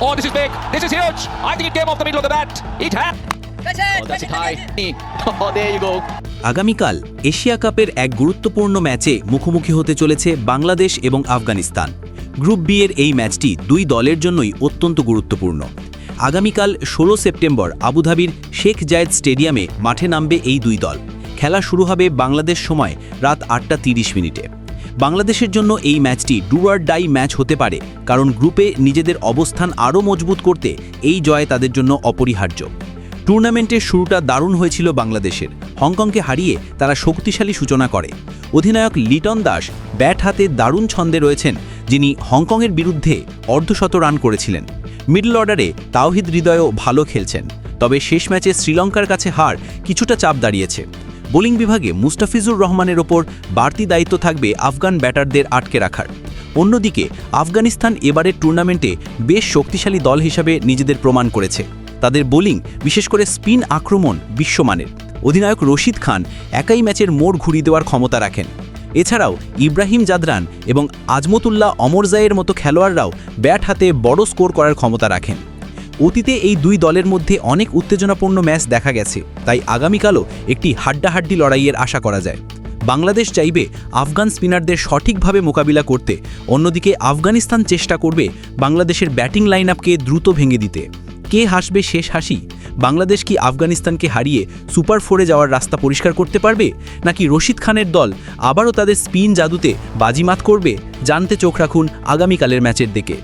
Oh, this is big. This is huge. I think it came off the middle of the bat. It had. Oh, that's it high. Oh, there you go. আগামীকাল Asia কাপের এক গুরুত্বপূর্ণ ম্যাচে মুখোমুখি হতে চলেছে বাংলাদেশ এবং Afghanistan group B এর এই ম্যাচটি দুই দলের জন্যই অত্যন্ত গুরুত্বপূর্ণ আগামীকাল ষোলো সেপ্টেম্বর আবুধাবির শেখ জায়েদ স্টেডিয়ামে মাঠে নামবে এই দুই দল খেলা শুরু হবে বাংলাদেশ সময় রাত আটটা তিরিশ মিনিটে বাংলাদেশের জন্য এই ম্যাচটি ডুয়ার ডাই ম্যাচ হতে পারে, কারণ গ্রুপে নিজেদের অবস্থান আরও মজবুত করতে এই জয় তাদের জন্য অপরিহার্য। টুর্নামেন্টের শুরুটা দারুণ হয়েছিল বাংলাদেশের। হংকংকে হারিয়ে তারা শক্তিশালী সূচনা করে। অধিনায়ক লিটন দাস ব্যাট হাতে দারুণ ছন্দে রয়েছেন, যিনি হংকংয়ের বিরুদ্ধে অর্ধশত রান করেছিলেন। মিডল অর্ডারে তাওহিদ হৃদয়ও ভালো খেলছেন, তবে শেষ ম্যাচে শ্রীলঙ্কার কাছে হার কিছুটা চাপ দাঁড়িয়েছে। বোলিং বিভাগে মুস্তাফিজুর রহমানের ওপর বাড়তি দায়িত্ব থাকবে আফগান ব্যাটারদের আটকে রাখার। অন্যদিকে, আফগানিস্তান এবারের টুর্নামেন্টে বেশ শক্তিশালী দল হিসাবে নিজেদের প্রমাণ করেছে। তাদের বোলিং, বিশেষ করে স্পিন আক্রমণ, বিশ্বমানের। অধিনায়ক রশিদ খান একাই ম্যাচের মোড় ঘুরিয়ে দেওয়ার ক্ষমতা রাখেন। এছাড়াও, ইব্রাহিম জাদরান এবং আজমতুল্লাহ অমরজাইয়ের মতো খেলোয়াড়রাও ব্যাট হাতে বড় স্কোর করার ক্ষমতা রাখেন। অতীতে এই দুই দলের মধ্যে অনেক উত্তেজনাপূর্ণ ম্যাচ দেখা গেছে, তাই আগামীকালও একটি হাড্ডাহাড্ডি লড়াইয়ের আশা করা যায়। বাংলাদেশ চাইবে আফগান স্পিনারদের সঠিকভাবে মোকাবিলা করতে, অন্যদিকে আফগানিস্তান চেষ্টা করবে বাংলাদেশের ব্যাটিং লাইন আপকে দ্রুত ভেঙে দিতে। কে হাসবে শেষ হাসি? বাংলাদেশ কি আফগানিস্তানকে হারিয়ে সুপার ফোরে যাওয়ার রাস্তা পরিষ্কার করতে পারবে? নাকি রশিদ খানের দল আবারও তাদের স্পিন জাদুতে বাজিমাত করবে? জানতে চোখ রাখুন আগামীকালের ম্যাচের দিকে।